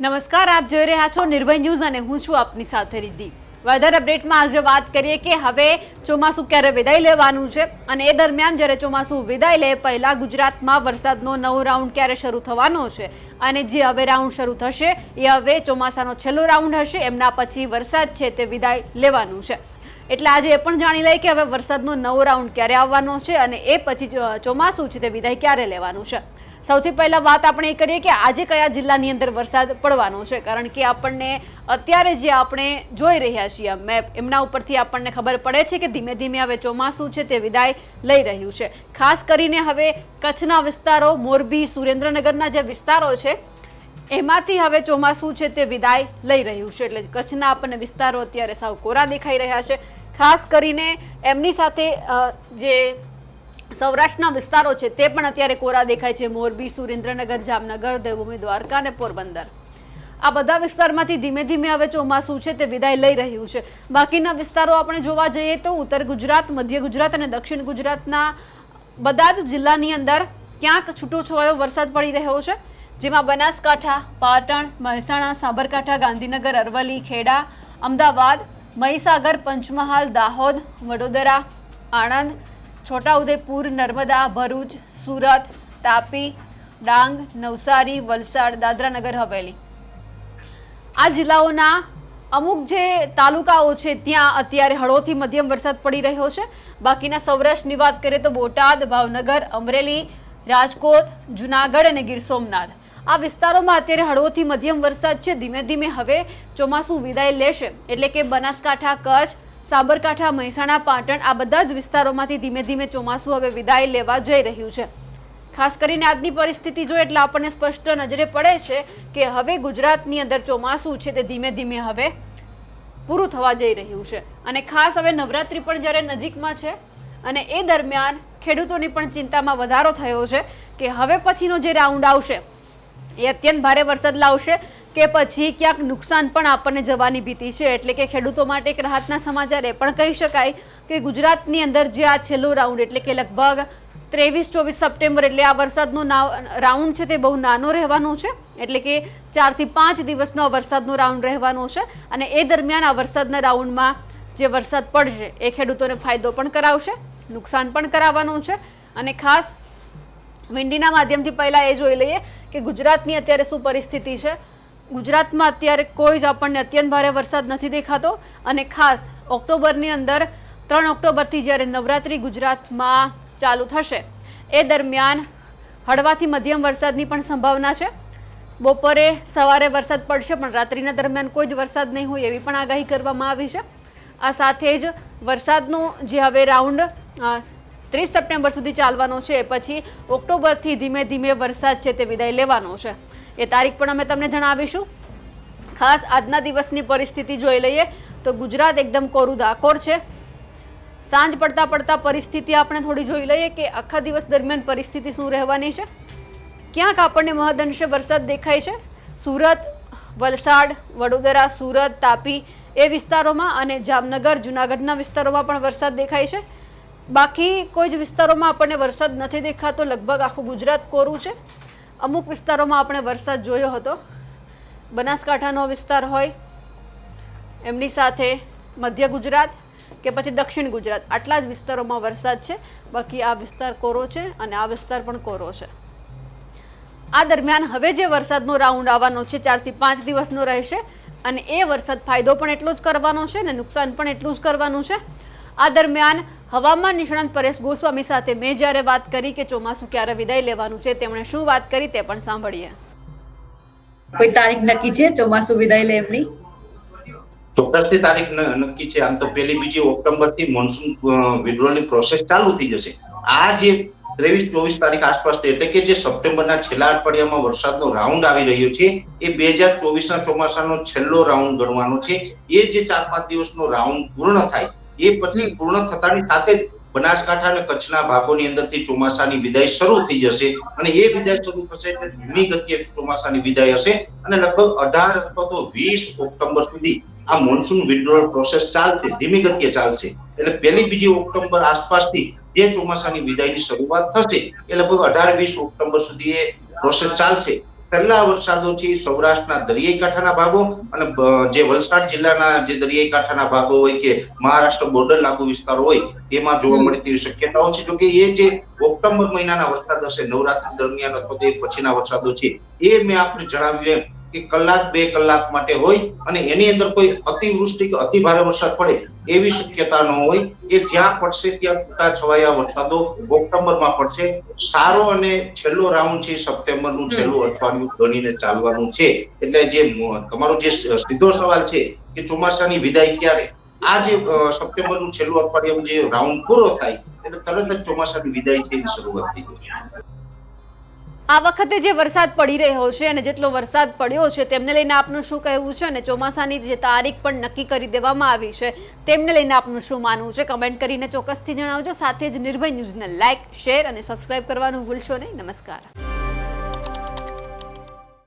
નમસ્કાર, આપ જોઈ રહ્યા છો નિર્ભય ન્યૂઝ અને હું છું આપની સાથે રિદ્ધિ. વેધર અપડેટમાં આજે વાત કરીએ કે હવે ચોમાસું ક્યારે વિદાય લેવાનું છે અને એ દરમિયાન જ્યારે ચોમાસું વિદાય લે, પહેલાં ગુજરાતમાં વરસાદનો નવો રાઉન્ડ ક્યારે શરૂ થવાનો છે અને જે હવે રાઉન્ડ શરૂ થશે, એ હવે ચોમાસાનો છેલ્લો રાઉન્ડ હશે, એમના પછી વરસાદ છે તે વિદાય લેવાનું છે. એટલે આજે એ પણ જાણી લઈએ કે હવે વરસાદનો નવો રાઉન્ડ ક્યારે આવવાનો છે અને એ પછી ચોમાસું છે તે વિદાય ક્યારે લેવાનું છે. સૌથી પહેલા વાત આપણે એ કરીએ કે આજે કયા જિલ્લાની અંદર વરસાદ પડવાનો છે? કારણ કે આપણને અત્યારે જે આપણે જોઈ રહ્યા છીએ, મેપ, એમના ઉપરથી આપણને ખબર પડે છે કે ધીમે ધીમે હવે ચોમાસું છે તે વિદાય લઈ રહ્યું છે. ખાસ કરીને હવે કચ્છના વિસ્તારો, મોરબી, સુરેન્દ્રનગરના જે વિસ્તારો છે, એમાંથી હવે ચોમાસું છે તે વિદાય લઈ રહ્યું છે. એટલે કચ્છના આપણને વિસ્તારો અત્યારે સાવ કોરા દેખાઈ રહ્યા છે. ખાસ કરીને એમની સાથે જે સૌરાષ્ટ્રના વિસ્તારો છે તે પણ અત્યારે કોરા દેખાય છે. મોરબી, સુરેન્દ્રનગર, જામનગર, દેવભૂમિ, દ્વારકા અને પોરબંદર. આ બધા વિસ્તારમાંથી ધીમે ધીમે હવે ચોમાસું છે તે વિદાય લઈ રહ્યું છે. બાકીના વિસ્તારો આપણે જોવા જઈએ તો ઉત્તર ગુજરાત, મધ્ય ગુજરાત અને દક્ષિણ ગુજરાતના બધા જ જિલ્લાની અંદર ક્યાંક છૂટોછવાયો વરસાદ પડી રહ્યો છે. જેમાં બનાસકાંઠા, પાટણ, મહેસાણા, સાબરકાંઠા, ગાંધીનગર, અરવલ્લી, ખેડા, અમદાવાદ, મહીસાગર, પંચમહાલ, દાહોદ, વડોદરા, આણંદ છોટાઉદેપુર, નર્મદા, ભરૂચ, સુરત, તાપી, ડાંગ, નવસારી, વલસાડ દાદરાનગર હવેલી. આ જિલ્લાઓના અમુક જે તાલુકાઓ છે, ત્યાં અત્યારે હળવોથી મધ્યમ વરસાદ પડી રહ્યો છે. બાકીના સૌરાષ્ટ્રની વાત કરીએ તો બોટાદ, ભાવનગર, અમરેલી, રાજકોટ, જુનાગઢ અને ગીર સોમનાથ. આ વિસ્તારોમાં અત્યારે હળવોથી મધ્યમ વરસાદ છે. ધીમે ધીમે હવે ચોમાસું વિદાય લેશે. એટલે કે બનાસકાંઠા, કચ્છ સાબરકાંઠા, મહેસાણા, પાટણ આ બધા જ વિસ્તારોમાંથી ધીમે ધીમે ચોમાસું હવે વિદાય લેવા જઈ રહ્યું છે. ખાસ કરીને આજની પરિસ્થિતિ જોઈએ એટલે આપણને સ્પષ્ટ નજરે પડે છે કે હવે ગુજરાતની અંદર ચોમાસું છે તે ધીમે ધીમે હવે પૂરું થવા જઈ રહ્યું છે. અને ખાસ હવે નવરાત્રિ પણ જ્યારે નજીકમાં છે અને એ દરમિયાન ખેડૂતોની પણ ચિંતામાં વધારો થયો છે કે હવે પછીનો જે રાઉન્ડ આવશે એ અત્યંત ભારે વરસાદ લાવશે. કે પછી ક્યાંક નુકસાન પણ આપણને જવાની ભીતિ છે. એટલે કે ખેડૂતો માટે એક રાહતના સમાચાર એ પણ કહી શકાય કે ગુજરાતની અંદર જે આ છેલ્લો રાઉન્ડ, એટલે કે લગભગ ત્રેવીસ ચોવીસ સપ્ટેમ્બર, એટલે આ વરસાદનો રાઉન્ડ છે તે બહુ નાનો રહેવાનો છે. એટલે કે ચારથી પાંચ દિવસનો આ વરસાદનો રાઉન્ડ રહેવાનો છે અને એ દરમિયાન આ વરસાદના રાઉન્ડમાં જે વરસાદ પડશે એ ખેડૂતોને ફાયદો પણ કરાવશે, નુકસાન પણ કરાવવાનું છે. અને ખાસ વિંડીના માધ્યમથી પહેલાં એ જોઈ લઈએ કે ગુજરાતની અત્યારે શું પરિસ્થિતિ છે. ગુજરાતમાં અત્યારે કોઈ જ આપણને અત્યંત ભારે વરસાદ નથી દેખાતો અને ખાસ ઓક્ટોબરની અંદર ત્રણ ઓક્ટોબરથી જ્યારે નવરાત્રિ ગુજરાતમાં ચાલુ થશે, એ દરમિયાન હળવાથી મધ્યમ વરસાદની પણ સંભાવના છે. બપોરે સવારે વરસાદ પડશે, પણ રાત્રિના દરમિયાન કોઈ જ વરસાદ નહીં હોય એવી પણ આગાહી કરવામાં આવી છે. આ સાથે જ વરસાદનું જે હવે રાઉન્ડ ત્રીસ સપ્ટેમ્બર સુધી ચાલવાનો છે. પછી ઓક્ટોબરથી ધીમે ધીમે વરસાદ છે તે વિદાય લેવાનો છે. એ તારીખ પણ અમે તમને જણાવીશું. ખાસ આજના દિવસની પરિસ્થિતિ જોઈ લઈએ તો ગુજરાત એકદમ કોરું ધાકોર છે. સાંજ પડતા પડતા પરિસ્થિતિ આપણે થોડી જોઈ લઈએ કે આખા દિવસ દરમિયાન પરિસ્થિતિ શું રહેવાની છે. ક્યાંક આપણને મહદઅંશે વરસાદ દેખાય છે. સુરત, વલસાડ, વડોદરા, સુરત, તાપી એ વિસ્તારોમાં અને જામનગર, જુનાગઢના વિસ્તારોમાં પણ વરસાદ દેખાય છે. બાકી કોઈ જ વિસ્તારોમાં આપણને વરસાદ નથી દેખાતો, લગભગ આખું ગુજરાત કોરું છે. અમુક વિસ્તારોમાં આપણે વરસાદ જોયો હતો. બનાસકાંઠાનો વિસ્તાર હોય, એમની સાથે મધ્ય ગુજરાત કે પછી દક્ષિણ ગુજરાત, આટલા જ વિસ્તારોમાં વરસાદ છે. બાકી આ વિસ્તાર કોરો છે અને આ વિસ્તાર પણ કોરો છે. આ દરમિયાન હવે જે વરસાદનો રાઉન્ડ આવવાનો છે, ચારથી પાંચ દિવસનો રહેશે અને એ વરસાદ ફાયદો પણ એટલો જ કરવાનો છે અને નુકસાન પણ એટલું જ કરવાનું છે. આ દરમિયાન હવામાન નિષ્ણાંત પરેશ ગોસ્વામી સાથે મેં જ્યારે વાત કરી કે ચોમાસું ક્યારે વિદાય લેવાનું છે તેમણે શું વાત કરી તે પણ સાંભળીએ. કોઈ તારીખ નક્કી છે ચોમાસું વિદાય લે એમની? ચોક્કસની તારીખ નક્કી છે. આમ તો પહેલી બીજી ઓક્ટોબરથી મોન્સૂન વિડ્રોલની પ્રોસેસ ચાલુ થઈ જશે. આ જે ત્રેવીસ ચોવીસ તારીખ આસપાસ એટલે કે જે સપ્ટેમ્બરના છેલ્લા અઠવાડિયામાં વરસાદનો રાઉન્ડ આવી રહ્યો છે એ બે હજાર ચોવીસના ચોમાસાનો છેલ્લો રાઉન્ડ ગણવાનો છે. એ જે ચાર પાંચ દિવસનો રાઉન્ડ પૂર્ણ થાય એ પછી પૂર્ણ થતાની સાથે જ બનાસકાંઠા અને કચ્છના ભાગોની અંદરથી ચોમાસાની વિદાય શરૂ થઈ જશે અને એ વિદાય શરૂ થશે એટલે ધીમી ગતિએ ચોમાસાની વિદાય હશે અને લગભગ અઢાર અથવા તો વીસ ઓક્ટોબર સુધી આ મોન્સૂન વિડ્રોલ પ્રોસેસ ચાલશે, ધીમી ગતિએ ચાલશે. એટલે પહેલી બીજી ઓક્ટોબર આસપાસથી જે ચોમાસાની વિદાયની શરૂઆત થશે એ લગભગ અઢાર વીસ ઓક્ટોબર સુધી એ પ્રોસેસ ચાલશે. પહેલા વરસાદો છે સૌરાષ્ટ્રના દરિયાઈ કાંઠાના ભાગો અને જે વલસાડ જિલ્લાના જે દરિયાઈ કાંઠાના ભાગો હોય કે મહારાષ્ટ્ર બોર્ડર લાગુ વિસ્તારો હોય તેમાં જોવા મળે તેવી શક્યતાઓ છે. જોકે એ જે ઓક્ટોબર મહિનાના વરસાદ હશે નવરાત્રી દરમિયાન અથવા તો એ પછીના વરસાદો છે એ મેં આપને જણાવ્યું એમ. કે કલાક બે કલાક માટે હોય અને એની અંદર કોઈ અતિવૃષ્ટિ કે અતિ ભારે વરસાદ પડે એવી શક્યતા ન હોય એ જ્યાં પડશે ત્યાં છૂટા છવાયા વરસાદો ઓક્ટોબરમાં પડશે. સારો અને છેલ્લો રાઉન્ડ છે સપ્ટેમ્બરનું છેલ્લું અઠવાડિયું ગણીને ચાલવાનું છે. એટલે જે તમારો જે સીધો સવાલ છે કે ચોમાસાની વિદાય ક્યારે? આ જે સપ્ટેમ્બરનું છેલ્લું અઠવાડિયું જે રાઉન્ડ પૂરો થાય એટલે તરત જ ચોમાસાની વિદાય એની શરૂઆત થઈ જશે આ વખતે જે વરસાદ પડી રહ્યો છે અને જેટલો વરસાદ પડ્યો છે, તેમને લઈને આપનું શું કહેવું છે અને ચોમાસાની જે તારીખ પણ નક્કી કરી દેવામાં આવી છે, તેમને લઈને આપનું શું માનવું છે? કમેન્ટ કરીને ચોક્કસથી જણાવજો. સાથે જ નિર્ભય ન્યૂઝને લાઇક શેર અને સબસ્ક્રાઇબ કરવાનું ભૂલશો નહીં. નમસ્કાર.